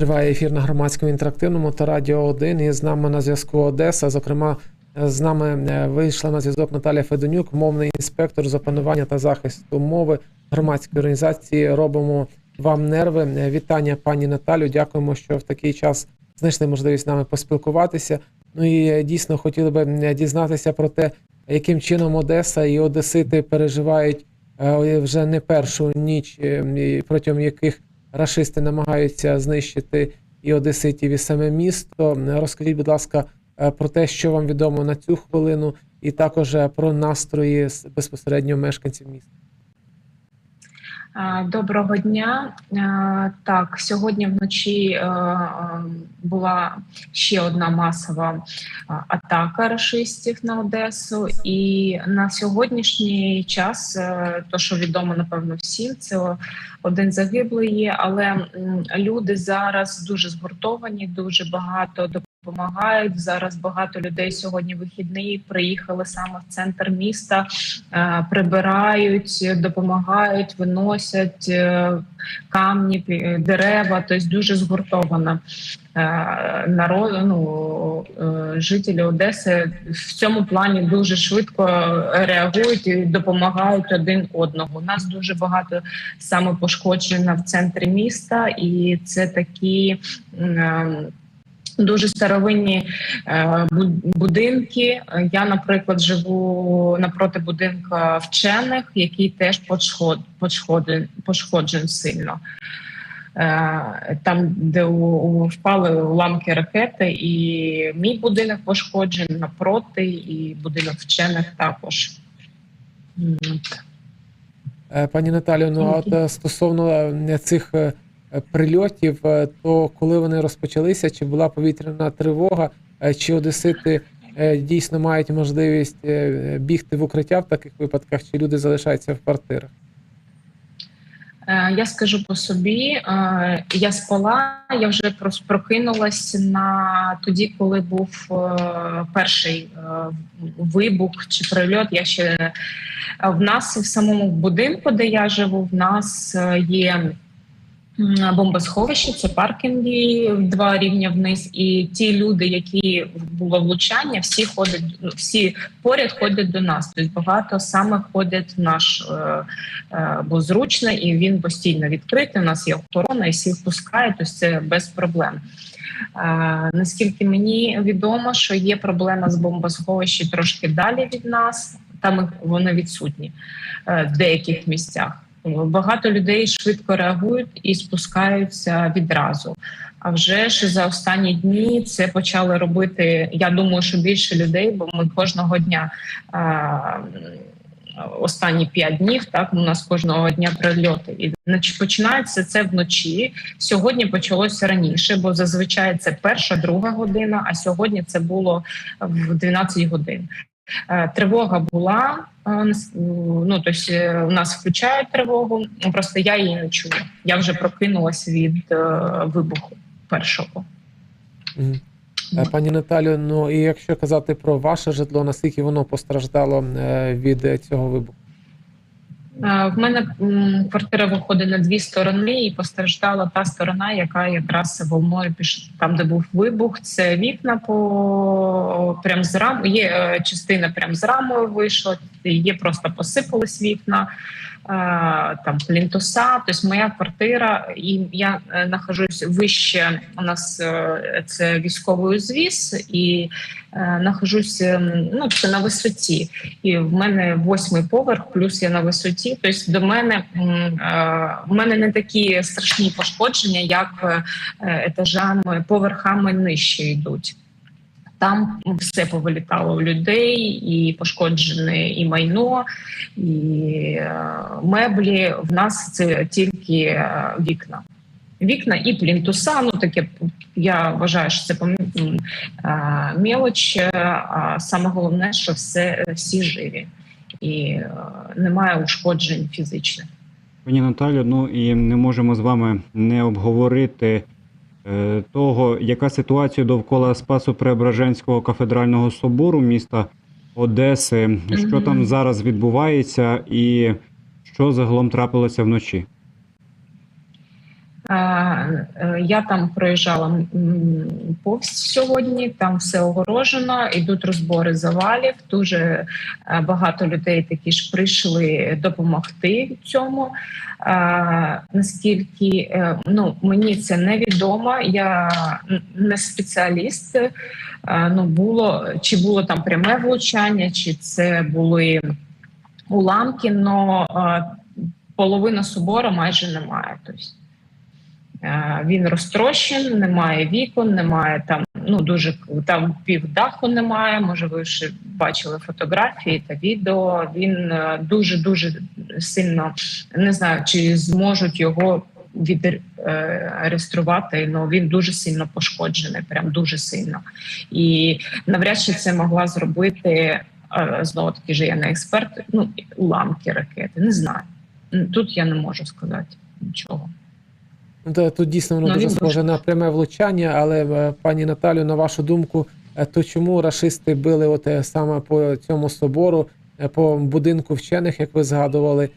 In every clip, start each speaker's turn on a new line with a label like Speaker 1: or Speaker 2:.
Speaker 1: Триває ефір на громадському інтерактивному та Радіо 1. І з нами на зв'язку Одеса. Зокрема, з нами е, вийшла на зв'язок Наталя Федонюк, мовний інспектор з опанування та захисту мови громадської організації. Робимо вам нерви. Е, Вітання, пані Наталю. Дякуємо, що в такий час знайшли можливість з нами поспілкуватися. Ну і е, дійсно хотіли би дізнатися про те, яким чином Одеса і Одесити переживають вже не першу ніч, протягом яких рашисти намагаються знищити і одеситів, і саме місто. Розкажіть, будь ласка, е, про те, що вам відомо на цю хвилину, і також е, про настрої безпосередньо мешканців міста.
Speaker 2: Доброго дня. Так, сьогодні вночі е, е, була ще одна масова атака рашистів на Одесу, і на сьогоднішній час, е, то що відомо напевно всім, це один загиблий є, але люди зараз дуже згуртовані, дуже багато допомагають. Зараз багато людей сьогодні вихідний приїхали саме в центр міста е, прибирають, допомагають, виносять е, камні, дерева. Тобто дуже згуртована е, народ, ну, жителі Одеси в цьому плані дуже швидко реагують і допомагають один одному. У нас дуже багато саме пошкоджено в центрі міста, і це такі. Дуже старовинні е, будинки. Я, наприклад, живу напроти будинка вчених, який теж пошкод, пошкоджен, сильно. Е, Там, де впали уламки ракети, і мій будинок пошкоджений напроти, і будинок вчених також.
Speaker 1: Е, Пані Наталю, ну а стосовно цих прильотів, е, то коли вони розпочалися, чи була повітряна тривога, е, чи одесити е, дійсно мають можливість е, бігти в укриття в таких випадках, чи люди залишаються в квартирах?
Speaker 2: Е, Я скажу по собі, е, я спала, я вже прокинулась на тоді, коли був е, перший е, вибух чи прильот. Я ще е, в нас в самому будинку, де я живу, в нас е, є. Бомбосховище, це паркінги два рівня вниз, і ті люди, які було влучання, всі ходять, всі поряд ходять до нас. Тобто багато саме ходять в наш е, е, бо зручно, і він постійно відкритий. У нас є охорона, і всіх пускають, тобто це без проблем. Е, наскільки мені відомо, що є проблема з бомбосховищем трошки далі від нас, там вони відсутні е, в деяких місцях. Багато людей швидко реагують і спускаються відразу. А вже ж за останні дні це почали робити. Я думаю, що більше людей, бо ми кожного дня останні п'ять днів. Так у нас кожного дня прильоти, і починається це вночі. Сьогодні почалося раніше, бо зазвичай це перша, друга година. А сьогодні це було в 12 годин. Е, Тривога була е, ну тобто е, у нас включають тривогу. Просто я її не чую. Я вже прокинулася від вибуху першого.
Speaker 1: Пані Наталю, ну і якщо казати про ваше житло, наскільки воно постраждало від цього вибуху?
Speaker 2: Е, В мене квартира виходить на дві сторони, і постраждала та сторона, яка якраз волною пішла там, де був вибух. Це вікна по прям з рам. Є е, частина прям з рамою вийшла, є просто посипались вікна. Е, Там плінтуса, тобто моя квартира, і я е, нахожусь вище. У нас е, це військовий узвіз, і нахожусь ну це на висоті і в мене восьмий поверх, плюс я на висоті. Тобто до мене в мене не такі страшні пошкодження, як етажами, поверхами нижче йдуть. Там все повилітало у людей, і пошкоджене і майно, і е, меблі. В нас це тільки е, вікна. Вікна і плінтуса. Ну таке я вважаю, що це е, мелоч. А саме головне, що все всі живі і немає ушкоджень фізичних.
Speaker 3: Пані Наталю, ну і не можемо з вами не обговорити того, яка ситуація довкола Спасу Преображенського кафедрального собору міста Одеси, що там зараз відбувається, і що загалом трапилося вночі.
Speaker 2: Е, Я там проїжджала повз сьогодні, там все огорожено, ідуть розбори завалів. Дуже е, багато людей такі ж прийшли допомогти цьому. Наскільки е, ну мені це невідомо, я не спеціаліст. Ну було чи було там пряме влучання, чи це були уламки, але половина собору майже немає. Тобто він розтрощен, немає вікон, немає там. Ну дуже там півдаху немає. Може, ви ще бачили фотографії та відео. Він дуже дуже сильно не знаю, чи зможуть його відреєструвати, але він дуже сильно пошкоджений, прям дуже сильно. І навряд чи це могла зробити е, знову таки ж я не експерт. Ну уламки ракети. Не знаю. Тут я не можу сказати нічого.
Speaker 1: Ну, Тут дійсно воно
Speaker 2: Ну,
Speaker 1: дуже схоже на пряме влучання, але е, пані Наталю, на вашу думку, е, то чому рашисти били от е, саме по цьому собору, по будинку вчених, як ви згадували?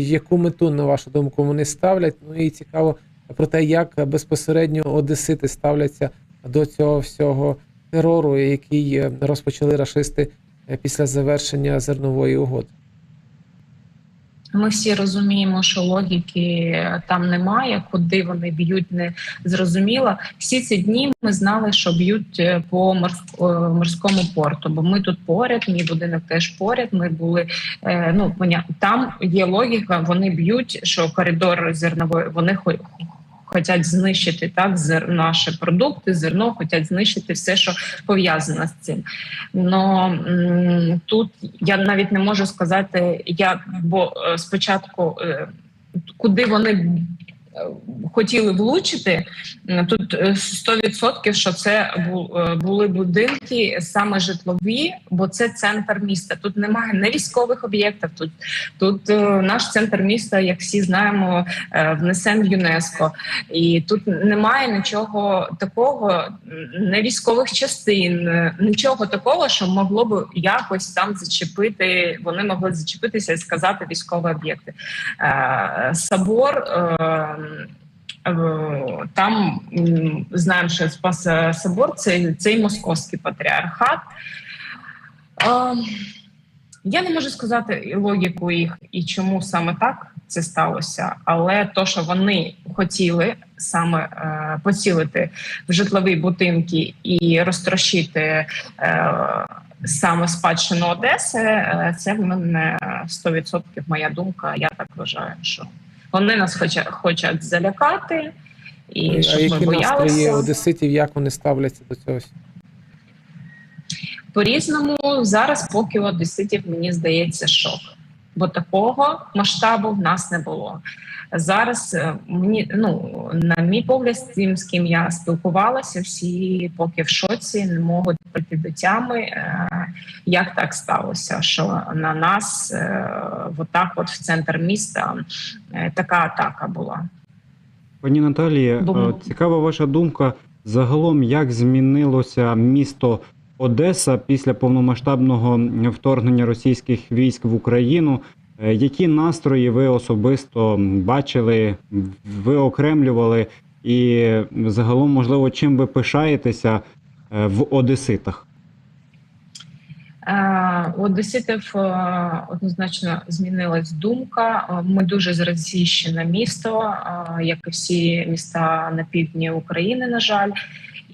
Speaker 1: Яку мету, на вашу думку, вони ставлять? Ну і цікаво про те, як безпосередньо одесити ставляться до цього всього терору, який розпочали рашисти е, після завершення зернової угоди.
Speaker 2: Ми всі розуміємо, що логіки там немає, куди вони б'ють, не зрозуміло. Всі ці дні ми знали, що б'ють е, по е, морському порту, бо ми тут поряд, мій будинок теж поряд. Ми були е, ну там є логіка. Вони б'ють, що коридор зернової вони Хочуть знищити так зер наші продукти, зерно, хочуть знищити все, що пов'язано з цим. Но тут я навіть не можу сказати, як бо е, спочатку е, куди вони хотіли влучити, тут е, 100% що це е, були будинки саме житлові, бо це центр міста. Тут немає не військових об'єктів. Тут тут е, наш центр міста, як всі знаємо, е, внесен в ЮНЕСКО, і тут немає нічого такого, не військових частин, е, нічого такого, що могло б якось там зачепити. Вони могли зачепитися і сказати військові об'єкти. Е, Собор. Е, Там знаємо, що спас е, собор це цей московський патріархат. Я не можу сказати логіку їх і чому саме так це сталося, але то, що вони хотіли саме е, поцілити в житлові будинки і розтрощити е, саме спадщину Одеси, е, це в мене 100% моя думка. Я так вважаю, що вони нас хоча, хочуть залякати, і
Speaker 1: а
Speaker 2: щоб ми
Speaker 1: які настрої
Speaker 2: боялися.
Speaker 1: одеситів, як вони ставляться до цього?
Speaker 2: По-різному зараз, поки у одеситів, мені здається, шок. Бо такого масштабу в нас не було. Зараз е, мені ну на мій погляд, з тим, з ким я спілкувалася, всі поки в шоці не можуть прийти до тями. Як так сталося, що на нас е, отак, от в центр міста, е, така атака була.
Speaker 3: Пані Наталії, е, цікава ваша думка. Загалом, як змінилося місто Одеса після повномасштабного вторгнення російських військ в Україну? Які настрої ви особисто бачили, виокремлювали, і загалом, можливо, чим ви пишаєтеся в Одеситах?
Speaker 2: Е, У одеситів е, однозначно змінилась думка. Е, Ми дуже зросійщене місто, е, як і всі міста на півдні України, на жаль.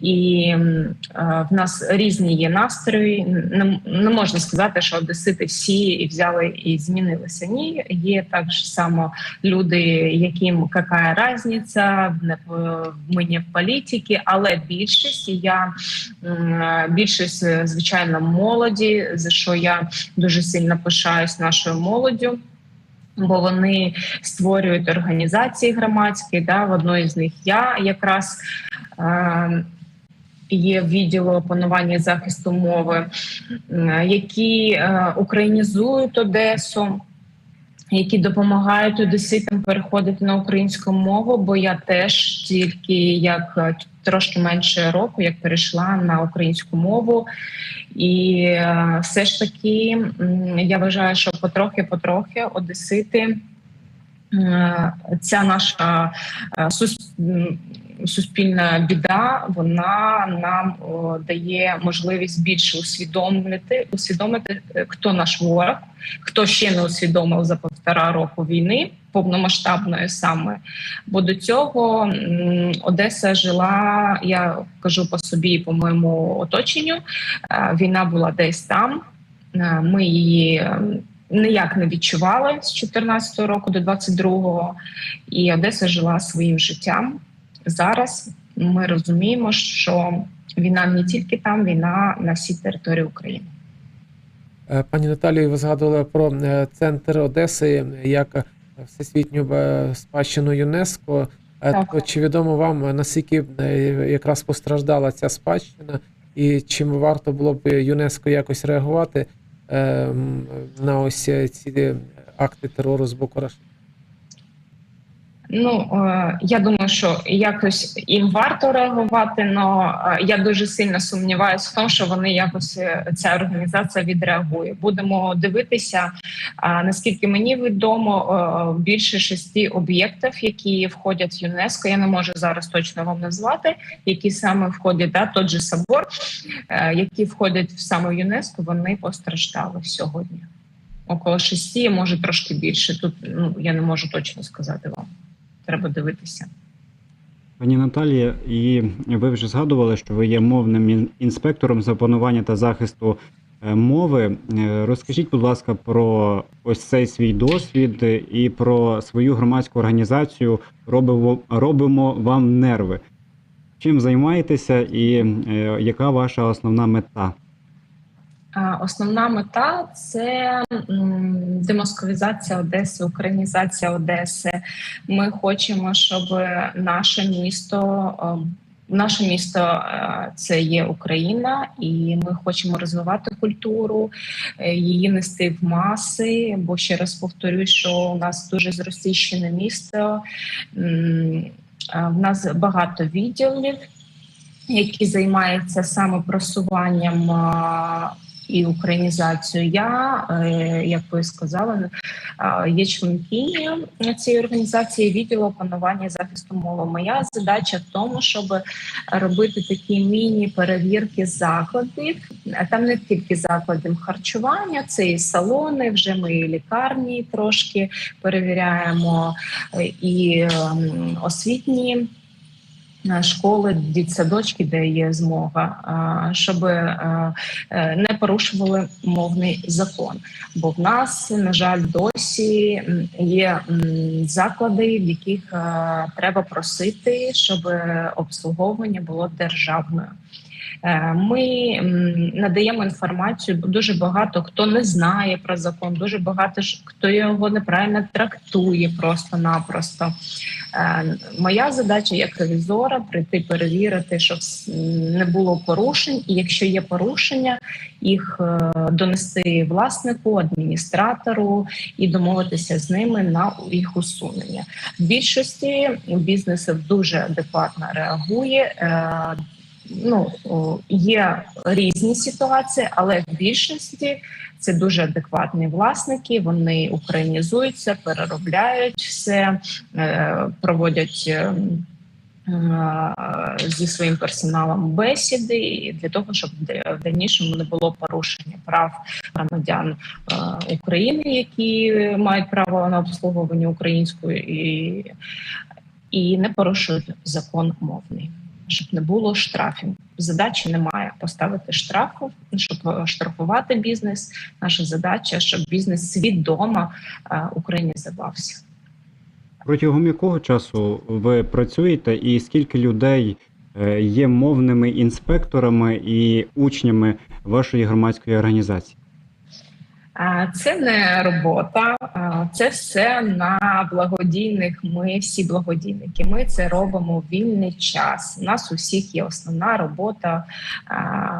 Speaker 2: І в нас різні є настрої. Не, не можна сказати, що одесити всі і взяли і змінилися. Ні, є так само люди, яким яка різниця в не в політиці, але більшість я більшість, звичайно, молоді, за що я дуже сильно пишаюсь нашою молоддю. Бо вони створюють організації громадські. Да, в одної з них я якраз е, є відділу опанування захисту мови, які е, українізують Одесу, які допомагають одеситам переходити на українську мову. Бо я теж тільки як е, трошки менше року, як перейшла на українську мову, і е, все ж таки я вважаю, що потрохи-потрохи одесити ця наша сус- м, суспільна біда, вона нам о, дає можливість більше усвідомити, усвідомити, е, хто наш ворог, хто ще не усвідомив за півтора року війни повномасштабної саме. Бо до цього м, Одеса жила, я кажу по собі, по моєму оточенню. е, Війна була десь там. Е, Ми її ніяк не відчували з 14 року до 22-го, і Одеса жила своїм життям. Зараз ми розуміємо, що війна не тільки там, війна на всій території України.
Speaker 1: Е, Пані Наталію, ви згадували про е, центр Одеси як всесвітню е, спадщину ЮНЕСКо.
Speaker 2: Так.
Speaker 1: то Чи відомо вам наскільки якраз постраждала ця спадщина, і чим варто було б ЮНЕСКо якось реагувати на ось ці акти терору з боку Раши?
Speaker 2: Ну е, я думаю, що якось їм варто реагувати, але я дуже сильно сумніваюся в тому, що вони якось е, ця організація відреагує. Будемо дивитися. Наскільки мені відомо, е, більше шести об'єктів, які входять в ЮНЕСКО. Я не можу зараз точно вам назвати, які саме входять, да, тот же собор, які входять в саме ЮНЕСКО, вони постраждали сьогодні. Около шести, може трошки більше. Тут ну я не можу точно сказати вам. Треба дивитися.
Speaker 3: Пані Наталія, і ви вже згадували, що ви є мовним інспектором з опанування та захисту е, мови. Е, Розкажіть, будь ласка, про ось цей свій досвід і про свою громадську організацію робимо, робимо вам нерви. Чим займаєтеся і е, яка ваша основна мета?
Speaker 2: Основна мета це демосковізація Одеси, українізація Одеси. Ми хочемо, щоб наше місто. Наше місто це є Україна, і ми хочемо розвивати культуру, е, її нести в маси. Бо ще раз повторюю, що у нас дуже зросійщене місто. В нас багато відділів, які займаються саме просуванням і українізацією. Я, е, як ви сказали, є членкинею цієї організації відділу опанування захисту мови. Моя задача в тому, щоб робити такі міні-перевірки закладів. Там не тільки закладів харчування, це і салони, вже ми і лікарні трошки перевіряємо, е, і ем, освітні е, школи, дітсадочки, де є змога, щоб е, е, не порушували мовний закон. Бо в нас, на жаль, досі є заклади, в яких е, треба просити, щоб е, обслуговування було державною. Е, Ми надаємо інформацію, дуже багато хто не знає про закон, дуже багато хто його неправильно трактує просто-напросто. Е, Моя задача як ревізора прийти перевірити, щоб не було порушень, і якщо є порушення, їх е, донести власнику, адміністратору і домовитися з ними на їх усунення. В більшості бізнесів дуже адекватно реагує. Ну є різні ситуації, але в більшості це дуже адекватні власники. Вони українізуються, переробляють все, е, проводять. е, е, Зі своїм персоналом бесіди для того, щоб в дальнішому не було порушення прав громадян України, які мають право на обслуговування українською, і, і не порушують закон мовний щоб не було штрафів. Задачі немає поставити штрафу, щоб штрафувати бізнес. Наша задача, щоб бізнес свідомо е, українізувався.
Speaker 3: Протягом якого часу ви працюєте, і скільки людей е, є мовними інспекторами і учнями вашої громадської організації?
Speaker 2: Це не робота, це все на благодійних. Ми всі благодійники. Ми це робимо в вільний час. У нас у всіх є основна робота.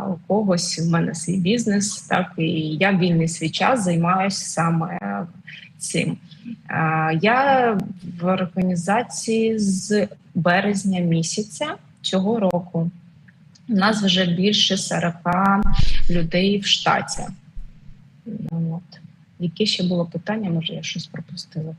Speaker 2: У когось в мене свій бізнес, так і я вільний свій час займаюся саме цим. Я в організації з березня місяця цього року. У нас вже більше 40 людей в штаті. Ну, От. Яке ще було питання? Може, я щось пропустила.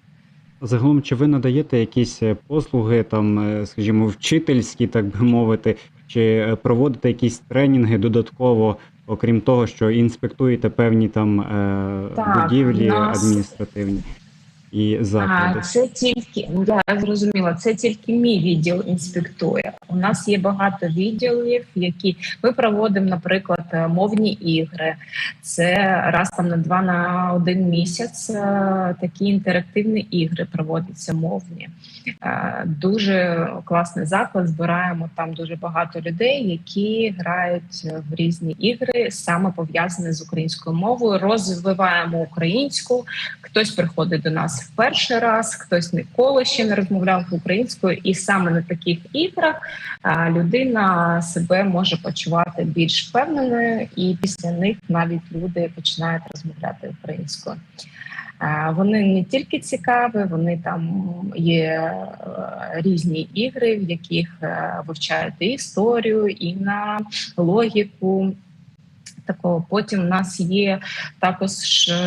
Speaker 3: Загалом, чи ви надаєте якісь е, послуги, там, е, скажімо, вчительські, так би мовити, чи е, проводите якісь тренінги додатково, окрім того, що інспектуєте певні там
Speaker 2: Так,
Speaker 3: будівлі
Speaker 2: нас-
Speaker 3: адміністративні і заклади?
Speaker 2: А, це тільки я зрозуміла. Це тільки мій відділ інспектує. У нас є багато відділів, які ми проводимо, наприклад, е, мовні ігри. Це раз там на два на один місяць. е, Такі інтерактивні ігри проводяться мовні. Е, Дуже класний заклад. Збираємо там дуже багато людей, які грають в різні ігри, саме пов'язані з українською мовою. Розвиваємо українську. Хтось приходить до нас в перший раз, хтось ніколи ще не розмовляв українською, і саме на таких іграх людина себе може почувати більш впевненою, і після них навіть люди починають розмовляти українською. Вони не тільки цікаві, вони там є е, різні ігри, в яких е, вивчають і історію, і на логіку. Такого. Потім у нас є також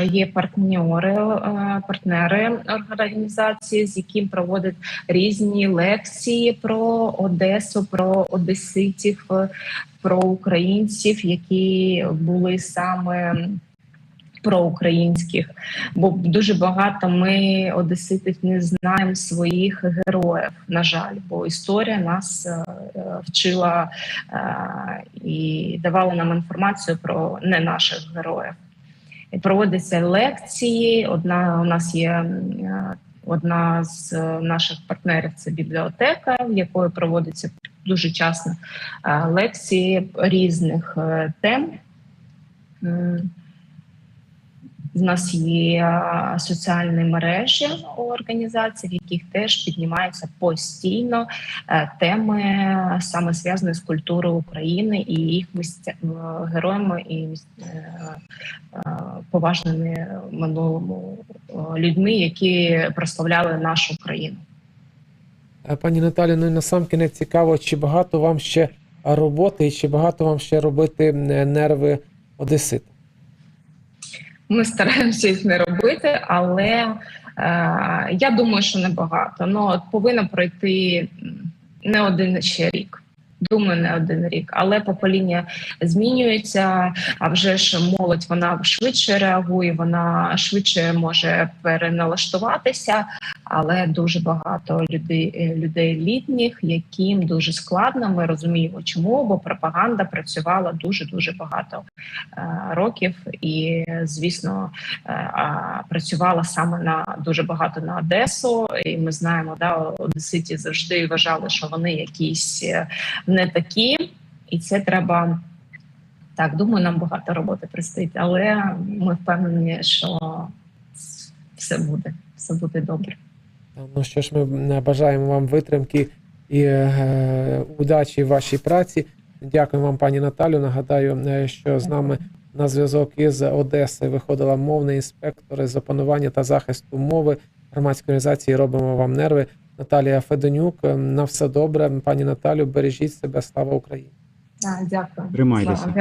Speaker 2: є партнери, е, партнери організації, з яким проводять різні лекції про Одесу, про одеситів, е, про українців, які були саме проукраїнських, бо дуже багато ми одеситів не знаємо своїх героїв. На жаль, бо історія нас е, е, вчила е, і давала нам інформацію про не наших героїв. Проводяться лекції. Одна у нас є одна з наших партнерів це бібліотека, в якої проводяться дуже часто лекції різних тем. В нас є соціальні мережі у організацій, в яких теж піднімаються постійно е, теми саме зв'язані з культурою України і їх е, героями і е, поважними минулому людьми, які прославляли нашу країну.
Speaker 1: Пані Наталі, ну і насамкінець цікаво, чи багато вам ще роботи, і чи багато вам ще робити нерви Одесита?
Speaker 2: Ми стараємося їх не робити, але е, я думаю, що небагато. Ну повинно пройти не один ще рік. Думаю, не один рік, але покоління змінюється. А вже ж молодь вона швидше реагує, вона швидше може переналаштуватися. Але дуже багато людей, людей літніх, яким дуже складно. Ми розуміємо, чому, бо пропаганда працювала дуже дуже багато е, років, і звісно, е, працювала саме на дуже багато на Одесу. І ми знаємо, да, одеситі завжди вважали, що вони якісь е, не такі, і це треба. Так, думаю, нам багато роботи предстоїть, але ми впевнені, що все буде, все буде добре.
Speaker 1: Ну що ж, ми бажаємо вам витримки і е, удачі в вашій праці. Дякую вам, пані Наталю. Нагадаю, е, що з нами на зв'язок із Одеси виходила мовний інспектор з опанування та захисту мови громадської організації. Робимо вам нерви. Наталія Федонюк. Е, На все добре. Пані Наталю, бережіть себе. Слава Україні!
Speaker 2: Так, дякую.
Speaker 3: Тримайтеся.
Speaker 2: Слава